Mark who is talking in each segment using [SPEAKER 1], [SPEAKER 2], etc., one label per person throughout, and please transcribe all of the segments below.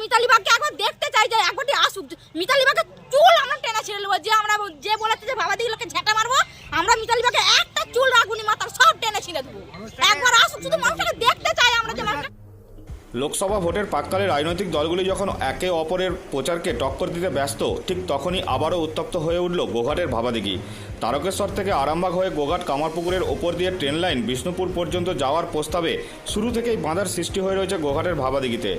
[SPEAKER 1] মিতালি বাগকে একবার দেখতে চাই যে একবারটি আসুক। মিতালি বাগের চুল আমরা টেনে ছেড়ে নেব, যে আমরা যে বলেছে যে বাবা দিকে লোকে ঝেঁটা মারবো আমরা মিতালি বাগকে একটা চুল রাখুনি মাথার সব টেনে ছিঁড়ে দেবো একবার আসুক শুধু মানুষটাকে দেখতে চাই আমরা যে মানুষটা
[SPEAKER 2] লোকসভা ভোটের প্রাককালে রাজনৈতিক দলগুলি যখন একে অপরের প্রচারকে টক্কর দিতে ব্যস্ত, ঠিক তখনই আবারও উত্তপ্ত হয়ে উঠল গোঘাটের ভাবাদিঘি। তারকেশ্বর থেকে আরামবাগ হয়ে গোঘাট কামারপুকুরের ওপর দিয়ে ট্রেন লাইন বিষ্ণুপুর পর্যন্ত যাওয়ার প্রস্তাবে শুরু থেকেই বাঁধার সৃষ্টি হয়ে রয়েছে গোঘাটের ভাবাদিঘিতে।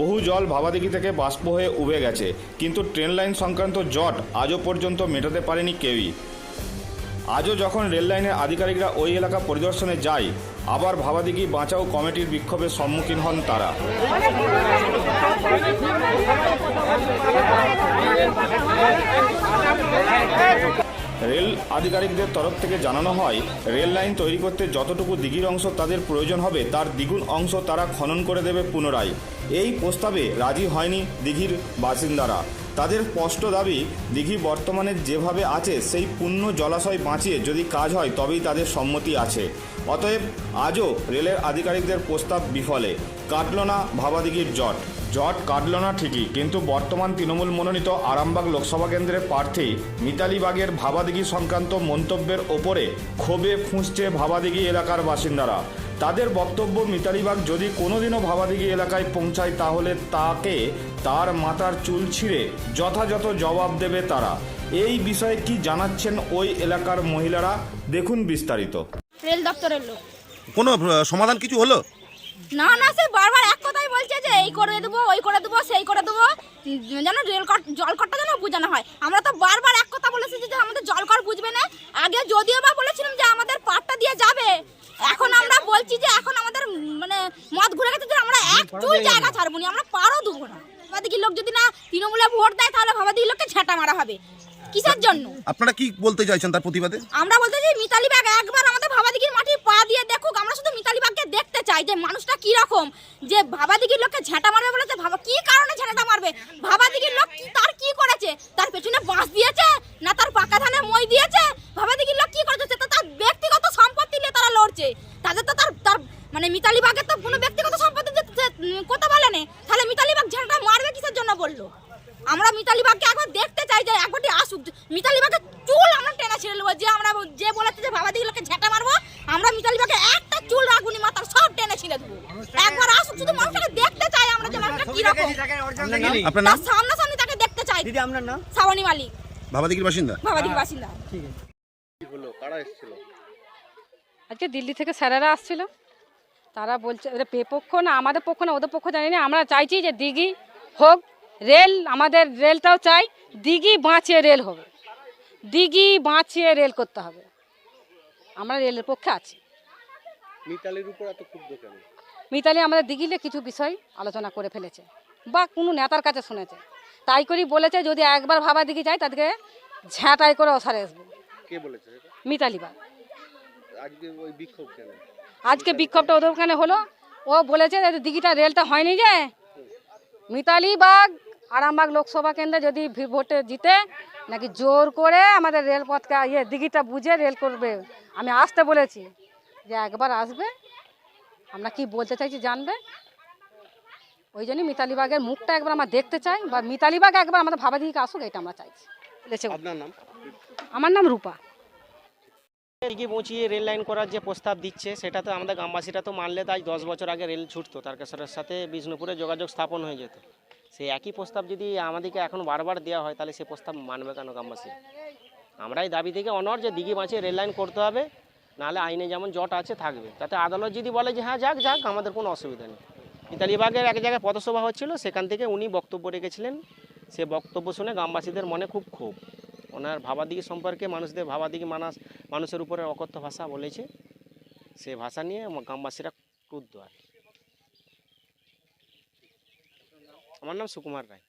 [SPEAKER 2] বহু জল ভাবাদিঘি থেকে বাষ্প হয়ে উবে গেছে, কিন্তু ট্রেন লাইন সংক্রান্ত জট আজও পর্যন্ত মেটাতে পারেনি কেউই। আজও যখন রেল লাইনের আধিকারিকরা ওই এলাকা পরিদর্শনে যায় আবার ভাবাদিঘি, বাঁচাও কমিটির বিক্ষোভের সম্মুখীন হন তারা। রেল আধিকারিকদের তরফ থেকে জানানো হয়, রেল লাইন তৈরি করতে যতটুকু দিঘির অংশ তাদের প্রয়োজন হবে, তার দ্বিগুণ অংশ তারা খনন করে দেবে পুনরায়। এই প্রস্তাবে রাজি হয়নি দিঘির বাসিন্দারা। তাদের স্পষ্ট দাবি, দিঘি বর্তমানে যেভাবে আছে, সেই পূর্ণ জলাশয় বাঁচিয়ে যদি কাজ হয়, তবেই তাদের সম্মতি আছে। অতএব, আজও রেলের আধিকারিকদের প্রস্তাব বিফলে। কাটল না ভাবাদিঘির জট। জট কাটল না ঠিকই, কিন্তু বর্তমান তৃণমূল মনোনীত আরামবাগ লোকসভা কেন্দ্রের প্রার্থী মিতালি বাগের ভাবাদিঘি সংক্রান্ত মন্তব্যের ওপরে ক্ষোভে ফুঁসছে ভাবাদিঘি এলাকার বাসিন্দারা। তাদের বক্তব্য মিতালি বাগ যদি কোনোদিনও ভাবাদিঘি এলাকায় পৌঁছায়, তাহলে তাকে তার মাথার চুল ছিঁড়ে যথাযথ জবাব দেবে তারা। এই বিষয়ে কি জানাচ্ছেন ওই এলাকার মহিলারা? দেখুন বিস্তারিত।
[SPEAKER 1] রেল দপ্তরের লোক।
[SPEAKER 3] কোনো সমাধান কিছু হলো?
[SPEAKER 1] না না সে বারবার এক কথাই বলছে যে এই করে দেবো ওই করে দেবো সেই করে দেবো। যেন রেল কট জল কটটা যেন বোঝানো হয়। আমরা তো বারবার এক কথা বলেছি যে আমাদের জল কর বুঝবে না। আগে যদিও বা বলেছিলাম যে আমাদের পাটটা দিয়ে যাবে। এখন আমরা বলছি যে এখন আমাদের মানে মদ ঘুরে গেছে যে আমরা এক চুল জায়গা ছাড়বো না আমরা পারও দেবো না। ভাবাদিকি লোক যদি না তৃণমূলে ভোট দেয় তাহলে ভাবাদিকি লোককে ঝেঁটা মারা হবে। কিসের জন্য?
[SPEAKER 3] আপনারা কি বলতে চাইছেন তার প্রতিবাদে?
[SPEAKER 1] আমরা বলতে চাই মিতালি বাগ একবার আমাদের ভাবাদিঘির মাটি পা দিয়ে দেখুক আমরা শুধু মিতালি বাগকে দেখতে চাই যে মানুষটা কি রকম যে ভাবাদিঘির লোককে ঝাঁটা মারবে বলেছে ভাবা কি কারণে ঝাঁটা মারবে? ভাবাদিঘির লোক কি তার কি করেছে? তার পেছনে বাঁশ দিয়েছে না তার পাকা ধানে মই দিয়েছে? ভাবাদিঘির লোক কি করেছে? সে তো তার ব্যক্তিগত সম্পত্তি নিয়ে তারা লড়ছে। তাদের তো তার তার মানে মিতালি বাগের তো কোনো ব্যক্তিগত সম্পত্তি যে- যে, উম, কথা বলেনি তাহলে মিতালি বাগ ঝাঁটা মারবে কিসের জন্য বলল আমরা মিতালি বাগকে একবার দেখতে চাই যে একবারটি আসুক। মিতালি বাগের চুল আমরা টেনে ছেড়ে নেব যে আমরা যে বলেছে যে বাবা দিকে লোকে ঝেঁটা মারবো আমরা মিতালি বাগকে একটা চুল রাখুনি মাথার সব টেনে ছিঁড়ে দেবো। একবার আসুক শুধু মানুষটাকে দেখতে চাই আমরা যে মানুষটা কীরকম।
[SPEAKER 3] আপনার নাম?
[SPEAKER 1] তার সামনাসামনি তাকে দেখতে চাই।
[SPEAKER 4] দিদি আপনার নাম?
[SPEAKER 1] শ্রাবণী মালিক।
[SPEAKER 3] ভাবাদিঘির বাসিন্দা?
[SPEAKER 1] বাবাদির বাসিন্দা।
[SPEAKER 5] আজকে দিল্লি থেকে স্যারেরা আসছিল। তারা বলছে ওদের পে পক্ষ না আমাদের পক্ষ না ওদের পক্ষ জানি না আমরা চাইছি যে দিঘি হোক রেল আমাদের রেলটাও চাই দিঘি বাঁচিয়ে রেল হবে। দিঘি বাঁচিয়ে রেল করতে হবে। আমরা রেলের পক্ষে আছি।
[SPEAKER 4] মিতালির উপর এত ক্ষুব্ধ কেন?
[SPEAKER 5] মিতালি আমাদের দিঘিলে কিছু বিষয় আলোচনা করে ফেলেছে বা কোনো নেতার কাছে শুনেছে। তাই করেই বলেছে যদি একবার ভাবা দিঘি যায় তাদেরকে ঝ্যাঁটাই করে ওসারে আসব।
[SPEAKER 4] কে বলেছে
[SPEAKER 5] মিতালি বা।
[SPEAKER 4] আজকে ওই বিক্ষোভ কেন?
[SPEAKER 5] আজকে বিক্ষোভটা ওদের ওখানে হলো। ও বলেছে দিঘিটা রেলটা হয়নি যে। মিতালি বাগ আরামবাগ লোকসভা কেন্দ্রে যদি ভোটে জিতে নাকি জোর করে আমাদের রেলপথকে ইয়ে দিঘিটা বুঝে রেল করবে? আমি আসতে বলেছি যে একবার আসবে। আমরা কি বলতে চাইছি জানবে? ওই জন্যই মিতালি বাগের মুখটা একবার আমরা দেখতে চাই বা মিতালি বাগ একবার আমাদের ভাবা দিকে আসুক এটা আমরা চাইছি। আমার নাম রূপা।
[SPEAKER 6] দিকে পৌঁছিয়ে রেল লাইন করার যে প্রস্তাব দিচ্ছে সেটা তো আমাদের গ্রামবাসীরা তো মানলে তাই দশ বছর আগে রেল ছুটতো। তারকেশ্বরের সাথে বিষ্ণুপুরে যোগাযোগ স্থাপন হয়ে যেত। সেই একই প্রস্তাব যদি আমাদেরকে এখন বারবার দেওয়া হয়, তাহলে সেই প্রস্তাব মানবে কেন গ্রামবাসী? আমরা এই দাবি থেকে অনর যে দিঘি বাঁচিয়ে রেল লাইন করতে হবে, নাহলে আইনে যেমন জট আছে থাকবে। তাতে আদালত যদি বলে যে হ্যাঁ যাক যাক, আমাদের কোনো অসুবিধা নেই। ইতালিবাগের এক জায়গায় পথসভা হচ্ছিল, সেখান থেকে উনি বক্তব্য রেখেছিলেন। সে বক্তব্য শুনে গ্রামবাসীদের মনে খুব ক্ষোভ। ওনার ভাবাদিগি সম্পর্কে মানুষদের ভাবাদিগি মানাস, মানুষের উপরে অকথ্য ভাষা বলেছে। সে ভাষা নিয়ে গ্রামবাসীরা ক্রুদ্ধ আর কি। আমার নাম সুকুমার রায়।